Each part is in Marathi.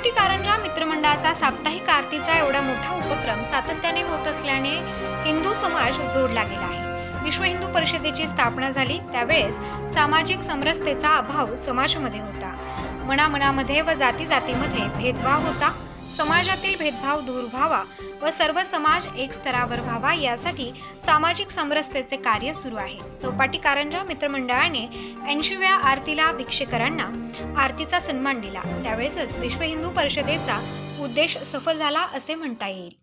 चौपाटी कारंजा मित्रमंडळाचा साप्ताहिक आरतीचा एवढा मोठा उपक्रम सातत्याने होत असल्याने हिंदू समाज जोडला गेला आहे. विश्व हिंदू परिषदेची स्थापना झाली त्यावेळेस सामाजिक समरसतेचा अभाव समाजामध्ये होता. मनामनामध्ये व जाती जातीमध्ये भेदभाव होता. समाजातील भेदभाव दूर व्हावा व सर्व समाज एक स्तरावर व्हावा यासाठी सामाजिक समरसतेचे कार्य सुरू आहे. चौपाटी कारंजा मित्रमंडळाने ऐंशीव्या आरतीला भिक्षेकरांना आरतीचा सन्मान दिला. त्यावेळेसच विश्व हिंदू परिषदेचा उद्देश सफल झाला असे म्हणता येईल.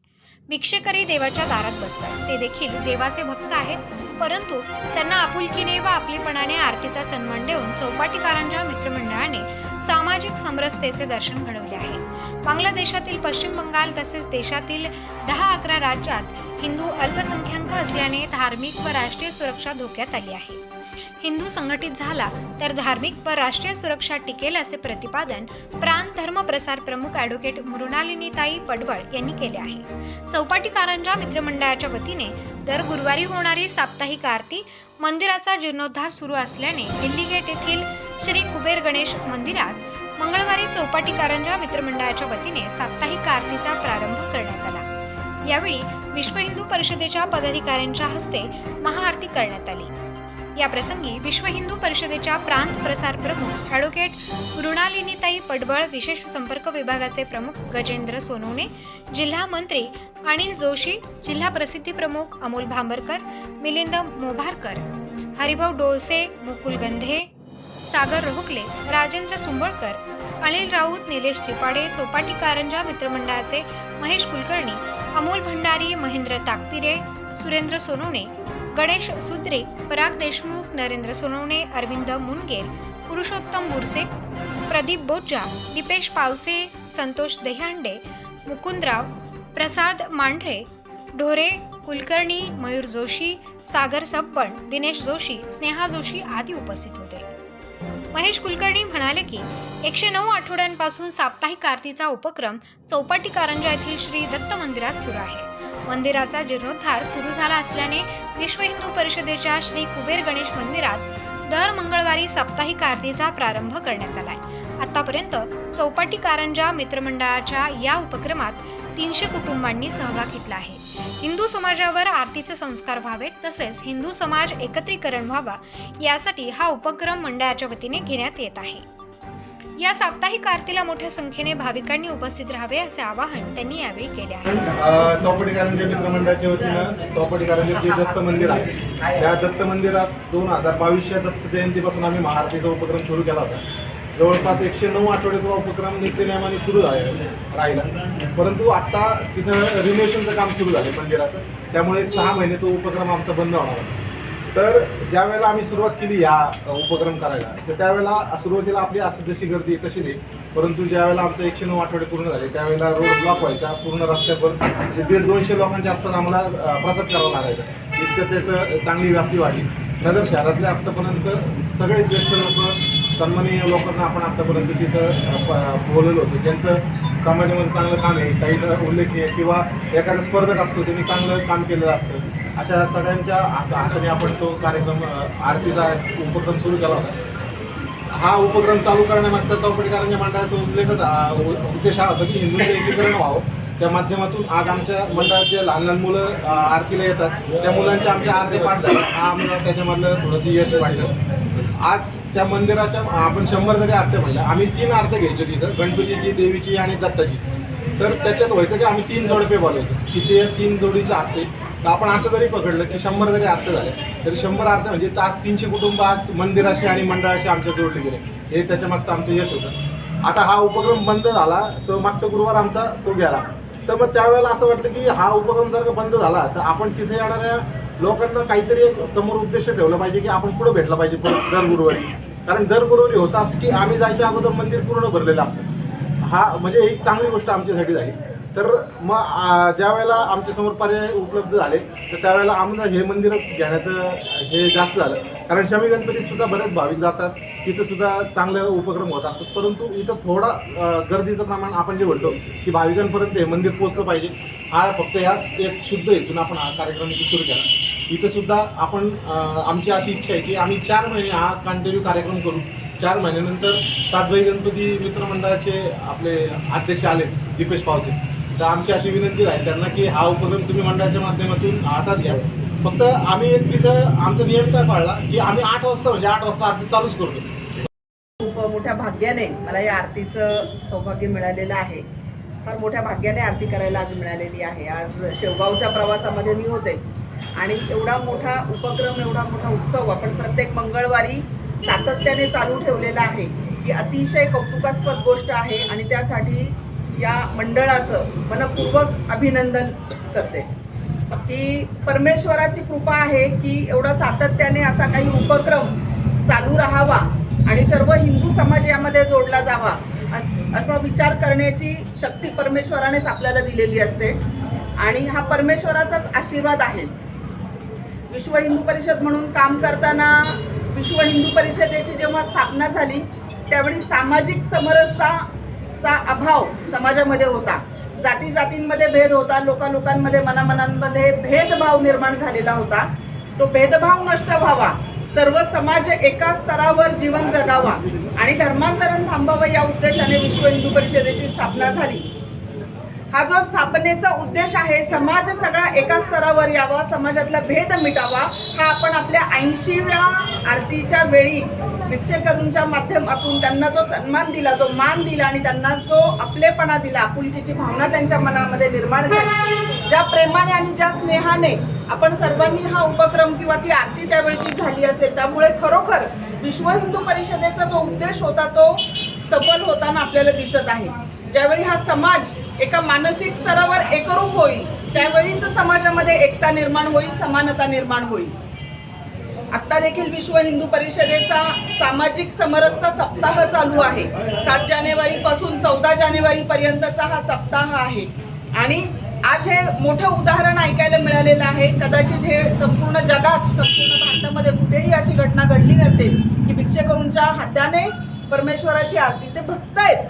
भिक्षेकरी देवाच्या दारात बसतात. ते देखील देवाचे भक्त आहेत परंतु त्यांना आपुलकीने व आपलेपणाने आरतीचा सन्मान देऊन चौपाटी कारंजा मित्रमंडळाने सामाजिक समरसतेचे दर्शन घडवले आहे. बांगलादेशातील पश्चिम बंगाल तसेच देशातील दहा अकरा राज्यात हिंदू अल्पसंख्याक असल्याने धार्मिक व राष्ट्रीय सुरक्षा धोक्यात आली आहे. हिंदू संघटित झाला तर धार्मिक व राष्ट्रीय सुरक्षा टिकेल असे प्रतिपादन प्रांत धर्म प्रसार प्रमुख ॲडव्होकेट मृणालिनीताई पडवळ यांनी केले आहे. चौपाटी कारंजा मित्रमंडळाच्या वतीने दर गुरुवारी होणारी साप्ताहिक आरती मंदिराचा जीर्णोद्धार सुरू असल्याने दिल्ली गेट येथील श्री कुबेर गणेश मंदिरात मंगळवारी चौपाटी कारंजा मित्रमंडळाच्या वतीने साप्ताहिक आरतीचा प्रारंभ करण्यात आला. यावेळी विश्व हिंदू परिषदेच्या पदाधिकाऱ्यांच्या हस्ते महाआरती करण्यात आली. या प्रसंगी विश्व हिंदू परिषदेच्या प्रांत प्रसार प्रमुख ॲडव्होकेट मृणालिनीताई पडबळ विशेष संपर्क विभागाचे प्रमुख गजेंद्र सोनवणे जिल्हा मंत्री अनिल जोशी जिल्हा प्रसिद्धी प्रमुख अमोल भांबरकर मिलिंद मोभारकर हरिभाऊ डोळसे मुकुल गंधे सागर रोहकले राजेंद्र सुंबळकर अनिल राऊत निलेश चिपाडे चौपाटी कारंजा मित्रमंडळाचे महेश कुलकर्णी अमोल भंडारी महेंद्र ताकपिरे सुरेंद्र सोनवणे गणेश सुद्रे पराग देशमुख नरेंद्र सोनवणे अरविंद मुनगेर पुरुषोत्तम बुरसे प्रदीप बोचा दीपेश पावसे संतोष देहांडे मुकुंदराव प्रसाद मांढरे ढोरे कुलकर्णी मयूर जोशी सागर सब्बण दिनेश जोशी स्नेहा जोशी आदी उपस्थित होते. महेश कुलकर्णी म्हणाले की एकशे नऊ आठवड्यांपासून साप्ताहिक आरतीचा उपक्रम चौपाटी कारंजा येथील श्री दत्त मंदिरात सुरू आहे. मंदिराचा जीर्णोद्धार सुरू झाला असल्याने विश्व हिंदू परिषदेच्या श्री कुबेर गणेश मंदिरात दर मंगळवारी साप्ताहिक आरतीचा प्रारंभ करण्यात आलाय. आतापर्यंत चौपाटी कारंजा मित्रमंडळाच्या या उपक्रमात तीनशे कुटुंबांनी सहभाग घेतला आहे. हिंदू समाजावर आरतीचे संस्कार व्हावेत तसेच हिंदू समाज एकत्रीकरण व्हावा यासाठी हा उपक्रम मंडळाच्या वतीने घेण्यात येत आहे. या साप्ताहिक आरतीला मोठ्या संख्येने भाविकांनी उपस्थित राहावे असे आवाहन त्यांनी यावेळी केले आहे. अ, चौपटी कारंजे मित्रमंडळाच्या वतीनं चौपटी कारंजे जे दत्त मंदिर आहे त्या दत्त मंदिरात दोन हजार बावीसच्या दत्त जयंतीपासून आम्ही महाआरतीचा उपक्रम सुरू केला होता. जवळपास एकशे नऊ आठवडे तो उपक्रम नित्यनियमाने सुरू झाला राहिला. परंतु आता तिथं रिनोव्हेशनचं काम सुरू झालं मंदिराचं. त्यामुळे एक सहा महिने तो उपक्रम आमचा बंद होणार होता. तर ज्या वेळेला आम्ही सुरुवात केली या उपक्रम करायला तर त्यावेळेला सुरुवातीला आपली असं जशी गर्दी तशी नाही. परंतु ज्या वेळेला आमचं एकशे नऊ आठवडे पूर्ण झाले त्यावेळेला रोड ब्लॉक व्हायचा पूर्ण रस्त्यावर म्हणजे दीड दोनशे लोकांच्या आसपास आम्हाला प्रसाद करावा लागायचा. इतकं त्याचं चांगली व्याप्ती वाढली. नगर शहरातल्या आत्तापर्यंत सगळे ज्येष्ठ लोक सन्माननीय लोकांना आपण आत्तापर्यंत तिथं अ, प- बोलवलं होतं. त्यांचं समाजामध्ये चांगलं काम आहे काही उल्लेखनीय किंवा एखादा स्पर्धक असतो त्यांनी चांगलं काम केलेलं असतं. अशा सगळ्यांच्या हाताने आपण तो कार्यक्रम आरतीचा उपक्रम सुरू केला होता. हा उपक्रम चालू करण्यामागचा चौपटीकरांच्या मंडळाचा उल्लेखच उ- उद्देश हा होता की हिंदूंचं एकीकरण व्हावं. त्या माध्यमातून आज आमच्या मंडळात जे लहान लहान मुलं आरतीला येतात त्या मुलांच्या आमच्या आरती पाठ झाला. हा आम्हाला त्याच्यामधलं थोडंसं यश वाटतं आज त्या मंदिराच्या आपण शंभर जरी आरत्या म्हणल्या आम्ही तीन आरत्या घ्यायचो तिथं गणपतीची देवीची आणि दत्ताची. तर त्याच्यात व्हायचं की आम्ही तीन जोडपे बोलायचो. की ते तीन जोडीचे असते. तर आपण असं जरी पकडलं की शंभर जरी आरत्या झाले तरी शंभर आरत्या म्हणजे आज तीनशे कुटुंब आज मंदिराशी आणि मंडळाशी आमच्या जोडले गेले. हे त्याच्या मागचं आमचं यश होतं. आता हा उपक्रम बंद झाला तर मागचा गुरुवार आमचा तो गेला. तर मग त्यावेळेला असं वाटलं की हा उपक्रम जर का बंद झाला तर आपण तिथे येणाऱ्या लोकांना काहीतरी एक समोर उद्देश ठेवला पाहिजे की आपण पुढे भेटला पाहिजे दर गुरुवारी. कारण दर गुरुवारी होतं असं की आम्ही जायच्या अगोदर मंदिर पूर्ण भरलेलं असतं. हा म्हणजे एक चांगली गोष्ट आमच्यासाठी झाली. तर मग ज्या वेळेला आमच्यासमोर पर्याय उपलब्ध झाले तर त्यावेळेला आम्हाला हे मंदिरच घेण्याचं हे जास्त झालं. कारण शमी गणपतीसुद्धा बरेच भाविक जातात. तिथंसुद्धा चांगले उपक्रम होत असतात. परंतु इथं थोडा गर्दीचं प्रमाण आपण जे म्हणतो की भाविकांपर्यंत हे मंदिर पोचलं पाहिजे. हा फक्त ह्याच एक शुद्ध हेतून आपण हा कार्यक्रम इथे सुरू केला. इथं सुद्धा आपण आमची अशी इच्छा आहे की आम्ही चार महिने हा कंटिन्यू कार्यक्रम करू. चार महिन्यानंतर सातबाई गणपती मित्रमंडळाचे आपले अध्यक्ष आले दीपेश पावसे. तर आमची अशी विनंती आहे त्यांना की हा उपक्रम तुम्ही मंडळाच्या माध्यमातून हातात घ्या. फक्त आम्ही एक तिथं आमचा नियम काय पाळला की आम्ही आठ वाजता म्हणजे आठ वाजता आरती चालूच करतो. खूप मोठ्या भाग्याने मला या आरतीचं सौभाग्य मिळालेलं आहे. फार मोठ्या भाग्याने आरती करायला आज मिळालेली आहे. आज शेवगावच्या प्रवासामध्ये मी होते. आणि एवढा मोठा उपक्रम एवढा मोठा उत्सव आपण प्रत्येक मंगळवारी सातत्याने चालू ठेवलेला आहे. ही अतिशय कौतुकास्पद गोष्ट आहे आणि त्यासाठी या मंडळाचं मनपूर्वक अभिनंदन करते. की परमेश्वराची कृपा आहे की एवढा सातत्याने असा काही उपक्रम चालू राहावा आणि सर्व हिंदू समाज यामध्ये जोडला जावा अस असा विचार करण्याची शक्ती परमेश्वरानेच आपल्याला दिलेली असते. आणि हा परमेश्वराचाच आशीर्वाद आहे. विश्व हिंदू परिषद म्हणून काम करताना विश्व हिंदू परिषदेची जेव्हा स्थापना झाली त्यावेळी सामाजिक समरसताचा अभाव समाजामध्ये होता. जाती जातींमध्ये भेद होता लोका लोकांमध्ये मनामनांमध्ये भेदभाव निर्माण झालेला होता. तो भेदभाव नष्ट व्हावा सर्व समाज एका स्तरावर जीवन जगावा आणि धर्मांतरण थांबावं या उद्देशाने विश्व हिंदू परिषदेची स्थापना झाली. हा जो स्थापनेचा उद्देश आहे समाज सगळा एका स्तरावर यावा समाजातला भेद मिटावा हा आपण आपल्या ऐंशीव्या आरतीच्या वेळी भिक्षेकरूंच्या माध्यमातून त्यांना जो सन्मान दिला जो मान दिला आणि त्यांना जो आपलेपणा दिला आपुलकीची भावना त्यांच्या मनामध्ये निर्माण झाली. ज्या प्रेमाने आणि ज्या स्नेहाने आपण सर्वांनी हा उपक्रम किंवा ती आरती त्यावेळची झाली असेल त्यामुळे खरोखर विश्व हिंदू परिषदेचा जो उद्देश होता तो सफल होताना आपल्याला दिसत आहे. ज्यावेळी हा समाज एका मानसिक स्तरावर एकरूप होईल त्यावेळीच समाजामध्ये एकता निर्माण होईल समानता निर्माण होईल. आत्ता देखील विश्व हिंदू परिषदेचा सामाजिक समरसता सप्ताह चालू आहे. सात जानेवारी पासून चौदा जानेवारी पर्यंतचा हा सप्ताह आहे. आणि आज हे मोठं उदाहरण ऐकायला मिळालेलं आहे. कदाचित हे संपूर्ण जगात संपूर्ण भारतामध्ये कुठेही अशी घटना घडली नसेल की भिक्षेकरूंच्या हाताने परमेश्वराची आरती ते भक्त आहेत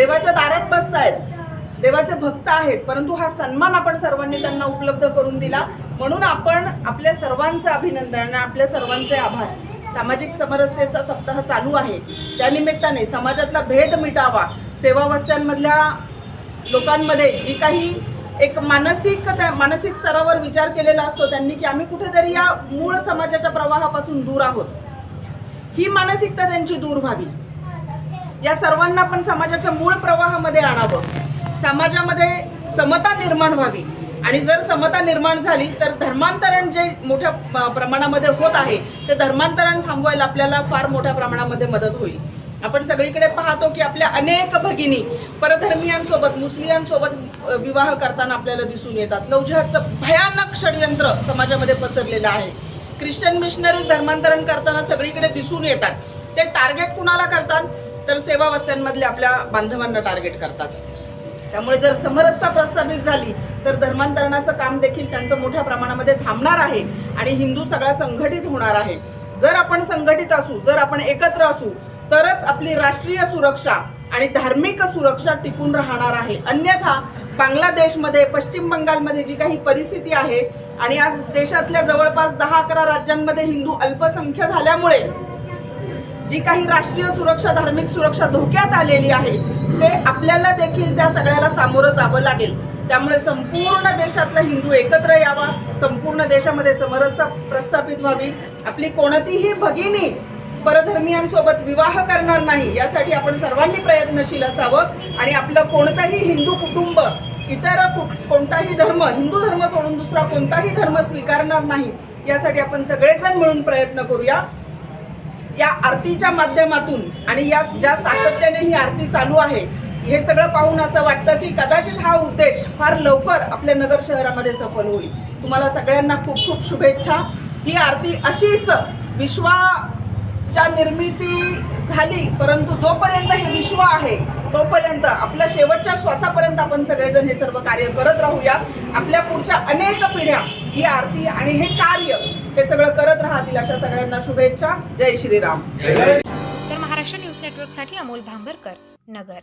देवाच्या दारात बसतायत. देवाचे भक्त आहेत परंतु हा सन्मान आपण सर्वांनी त्यांना उपलब्ध करून दिला. म्हणून आपण आपल्या सर्वांचं अभिनंदन आणि आपल्या सर्वांचे आभार. सामाजिक समरसतेचा सप्ताह चालू आहे. त्यानिमित्ताने समाजातला भेद मिटावा. सेवावस्थांमधल्या लोकांमध्ये जी काही एक मानसिक त्या मानसिक स्तरावर विचार केलेला असतो त्यांनी की आम्ही कुठेतरी या मूळ समाजाच्या प्रवाहापासून दूर आहोत. ही मानसिकता त्यांची दूर व्हावी. या सर्वांना पण समाजाच्या मूळ प्रवाहामध्ये आणावं. समाजामध्ये समता निर्माण व्हावी. आणि जर समता निर्माण झाली तर धर्मांतरण जे मोठ्या प्रमाणामध्ये होत आहे ते धर्मांतरण थांबवायला आपल्याला फार मोठ्या प्रमाणामध्ये मदत होईल. आपण सगळीकडे पाहतो की आपल्या अनेक भगिनी परधर्मियांसोबत मुस्लिमांसोबत विवाह करताना आपल्याला दिसून येतात. लवजिहादचं भयानक षडयंत्र समाजामध्ये पसरलेलं आहे. ख्रिश्चन मिशनरीज धर्मांतरण करताना सगळीकडे दिसून येतात. ते टार्गेट कुणाला करतात? तर सेवावस्थांमधल्या आपल्या बांधवांना टार्गेट करतात. त्यामुळे जर समरसता प्रस्थापित झाली तर धर्मांतरणाचं काम देखील त्यांचं मोठ्या प्रमाणामध्ये थांबणार आहे आणि हिंदू सगळा संघटित होणार आहे. जर आपण संघटित असू जर आपण एकत्र असू तरच आपली राष्ट्रीय सुरक्षा आणि धार्मिक सुरक्षा टिकून राहणार आहे. अन्यथा बांगलादेशमध्ये पश्चिम बंगालमध्ये जी काही परिस्थिती आहे आणि आज देशातल्या जवळपास दहा अकरा राज्यांमध्ये हिंदू अल्पसंख्य झाल्यामुळे जी काही राष्ट्रीय सुरक्षा धार्मिक सुरक्षा धोक्यात आलेली आहे ते आपल्याला देखील त्या सगळ्याला सामोरं जावं लागेल. त्यामुळे संपूर्ण देशातला हिंदू एकत्र यावा संपूर्ण देशामध्ये समरसता प्रस्थापित व्हावी. आपली कोणतीही भगिनी परधर्मियांसोबत विवाह करणार नाही यासाठी आपण सर्वांनी प्रयत्नशील असावं. आणि आपलं कोणतंही हिंदू कुटुंब इतर कोणताही धर्म हिंदू धर्म सोडून दुसरा कोणताही धर्म स्वीकारणार नाही यासाठी आपण सगळेजण मिळून प्रयत्न करूया. या आरतीच्या माध्यमातून आणि या ज्या सातत्याने ही आरती चालू आहे हे सगळं पाहून असं वाटतं की कदाचित हा उद्देश फार लवकर आपल्या नगर शहरामध्ये सफल होईल. तुम्हाला सगळ्यांना खूप खूप शुभेच्छा. ही आरती अशीच विश्वाच्या निर्मिती झाली परंतु जोपर्यंत हे विश्व आहे तोपर्यंत आपल्या शेवटच्या श्वासापर्यंत आपण सगळेजण हे सर्व कार्य करत राहूया. आपल्या पुढच्या अनेक पिढ्या ही आरती आणि हे कार्य हे सगळं करत राहतील अशा सगळ्यांना शुभेच्छा. जय श्रीराम. तर महाराष्ट्र न्यूज नेटवर्कसाठी अमोल भांबरकर नगर.